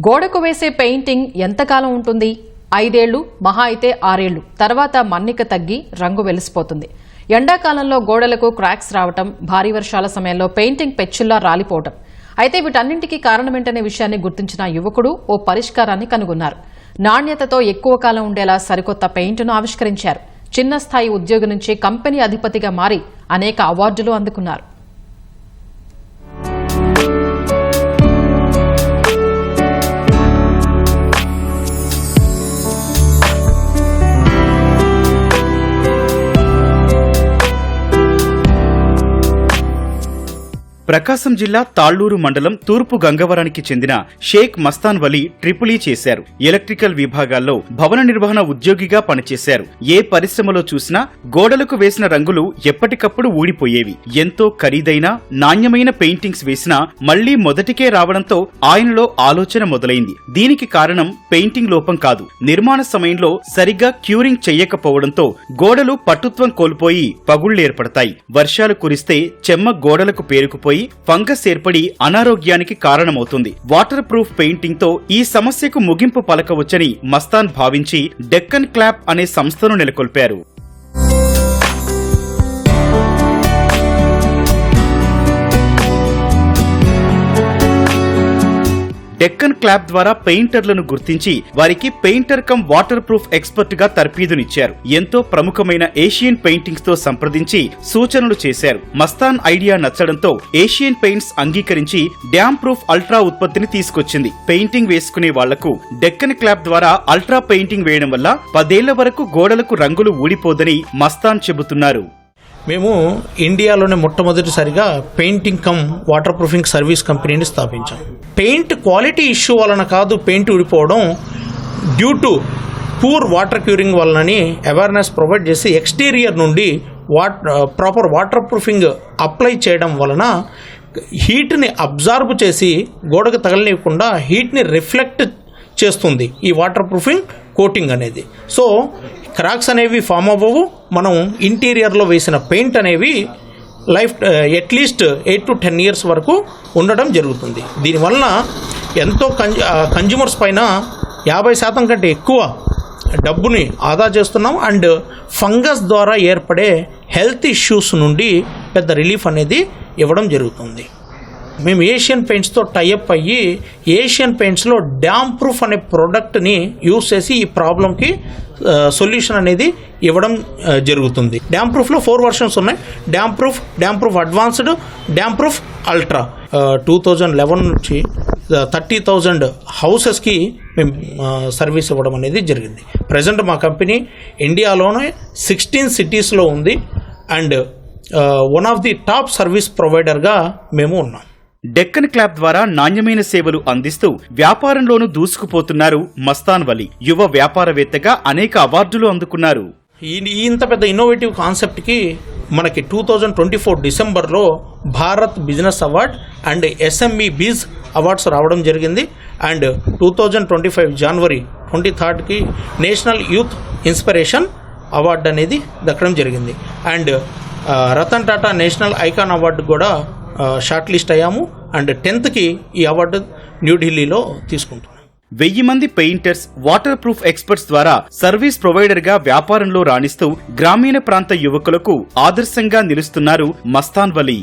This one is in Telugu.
గోడకు వేసే పెయింటింగ్ ఎంతకాలం ఉంటుంది? ఐదేళ్ళు మహా అయితే ఆరేళ్ళు తర్వాత మన్నిక తగ్గి రంగు వెలిసిపోతుంది. ఎండాకాలంలో గోడలకు క్రాక్స్ రావటం భారీ వర్షాల సమయంలో పెయింటింగ్ పెచ్చుల్లా రాలిపోవటం. అయితే వీటన్నింటికీ కారణమేంటనే విషయాన్ని గుర్తించిన యువకుడు ఓ పరిష్కారాన్ని కనుగొన్నారు. నాణ్యతతో ఎక్కువ కాలం ఉండేలా సరికొత్త పెయింట్ను ఆవిష్కరించారు. చిన్న స్థాయి ఉద్యోగి నుంచి కంపెనీ అధిపతిగా మారి అనేక అవార్డులు అందుకున్నారు. ప్రకాశం జిల్లా తాళ్ళూరు మండలం తూర్పు గంగవరానికి చెందిన షేక్ మస్తాన్ వలీ ట్రిపులీ చేశారు. ఎలక్ట్రికల్ విభాగాల్లో భవన నిర్వహణ ఉద్యోగిగా పనిచేశారు. ఏ పరిశ్రమలో చూసినా గోడలకు వేసిన రంగులు ఎప్పటికప్పుడు ఊడిపోయేవి. ఎంతో ఖరీదైన నాణ్యమైన పెయింటింగ్స్ వేసినా మళ్ళీ మొదటికే రావడంతో ఆయనలో ఆలోచన మొదలైంది. దీనికి కారణం పెయింటింగ్ లోపం కాదు. నిర్మాణ సమయంలో సరిగ్గా క్యూరింగ్ చెయ్యకపోవడంతో గోడలు పట్టుత్వం కోల్పోయి పగుళ్ళేర్పడతాయి వర్షాలు కురిస్తే చెమ్మ గోడలకు పేరుకుపోయి ఫంగస్ ఏర్పడి అనారోగ్యానికి కారణమవుతుంది. వాటర్ ప్రూఫ్ పెయింటింగ్తో ఈ సమస్యకు ముగింపు పలకవచ్చని మస్తాన్ భావించి డెక్కన్ క్లాప్ అనే సంస్థను నెలకొల్పారు. డెక్కన్ క్లాప్ ద్వారా పెయింటర్లను గుర్తించి వారికి పెయింటర్ కమ్ వాటర్ ప్రూఫ్ ఎక్స్పర్ట్గా తర్పీదునిచ్చారు ఎంతో ప్రముఖమైన ఏషియన్ పెయింటింగ్స్తో సంప్రదించి సూచనలు చేశారు. మస్తాన్ ఐడియా నచ్చడంతో ఏషియన్ పెయింట్స్ అంగీకరించి డ్యామ్ ప్రూఫ్ అల్ట్రా ఉత్పత్తిని తీసుకొచ్చింది. పెయింటింగ్ వేసుకునే వాళ్ళకు డెక్కన్ క్లాప్ ద్వారా అల్ట్రా పెయింటింగ్ వేయడం వల్ల పదేళ్ళ వరకు గోడలకు రంగులు ఊడిపోదని మస్తాన్ చెబుతున్నారు. మేము ఇండియాలోనే మొట్టమొదటిసారిగా painting cum water proofing service కంపెనీని స్థాపించాం. పెయింట్ క్వాలిటీ ఇష్యూ వలన కాదు paint ఊడిపోవడం due to poor water curing వలనని awareness provide చేసి ఎక్స్టీరియర్ నుండి what proper water proofing apply చేయడం వలన హీట్ని అబ్జార్బ్ చేసి గోడకు తగలనివ్వకుండా హీట్ని రిఫ్లెక్ట్ చేస్తుంది ఈ వాటర్ ప్రూఫింగ్ కోటింగ్ అనేది. సో క్రాక్స్ అనేవి ఫామ్ అవ్వవు. మనం ఇంటీరియర్లో వేసిన పెయింట్ అనేవి life at least eight to ten years వరకు ఉండడం జరుగుతుంది. దీనివల్ల ఎంతో కన్ కన్జ్యూమర్స్ పైన యాభై శాతం కంటే ఎక్కువ డబ్బుని ఆదా చేస్తున్నాం. అండ్ ఫంగస్ ద్వారా ఏర్పడే హెల్త్ ఇష్యూస్ నుండి పెద్ద రిలీఫ్ అనేది ఇవ్వడం జరుగుతుంది. మేము ఏషియన్ పెయింట్స్తో టైఅప్ అయ్యి ఏషియన్ పెయింట్స్లో డ్యామ్ ప్రూఫ్ అనే ప్రోడక్ట్ని యూస్ చేసి ఈ ప్రాబ్లంకి సొల్యూషన్ అనేది ఇవ్వడం జరుగుతుంది. డ్యామ్ ప్రూఫ్లో ఫోర్ వర్షన్స్ ఉన్నాయి. Damp proof damp proof advanced damp proof ultra two thousand eleven నుంచి థర్టీ థౌజండ్ హౌసెస్కి మేము సర్వీస్ ఇవ్వడం అనేది జరిగింది. ప్రజెంట్ మా కంపెనీ ఇండియాలోనే సిక్స్టీన్ సిటీస్లో ఉంది. And one of the top service ప్రొవైడర్గా మేము ఉన్నాం. డెక్కన్ క్లాబ్ ద్వారా నాణ్యమైన సేవలు అందిస్తూ వ్యాపారంలోనూ దూసుకుపోతున్నారు మస్తాన్ వలి. యువ వ్యాపారవేత్తగా అనేక అవార్డులు అందుకున్నారు. ఈ ఇంత పెద్ద ఇన్నోవేటివ్ కాన్సెప్ట్కి మనకి టూ థౌజండ్ ట్వంటీ ఫోర్ డిసెంబర్లో Bharat business award and SME biz awards రావడం జరిగింది. And two thousand twenty five January twenty థర్డ్కి national youth inspiration award అనేది దక్కడం జరిగింది. And Ratan Tata national icon award కూడా షార్ట్ లిస్ట్ అయ్యాము అండ్ టెన్త్కి ఈ అవార్డు న్యూఢిల్లీలో తీసుకుంటున్నాం. వెయ్యి మంది పెయింటర్స్ వాటర్ ప్రూఫ్ ఎక్స్పర్ట్స్ ద్వారా సర్వీస్ ప్రొవైడర్గా వ్యాపారంలో రాణిస్తూ గ్రామీణ ప్రాంత యువకులకు ఆదర్శంగా నిలుస్తున్నారు మస్తాన్ వలీ.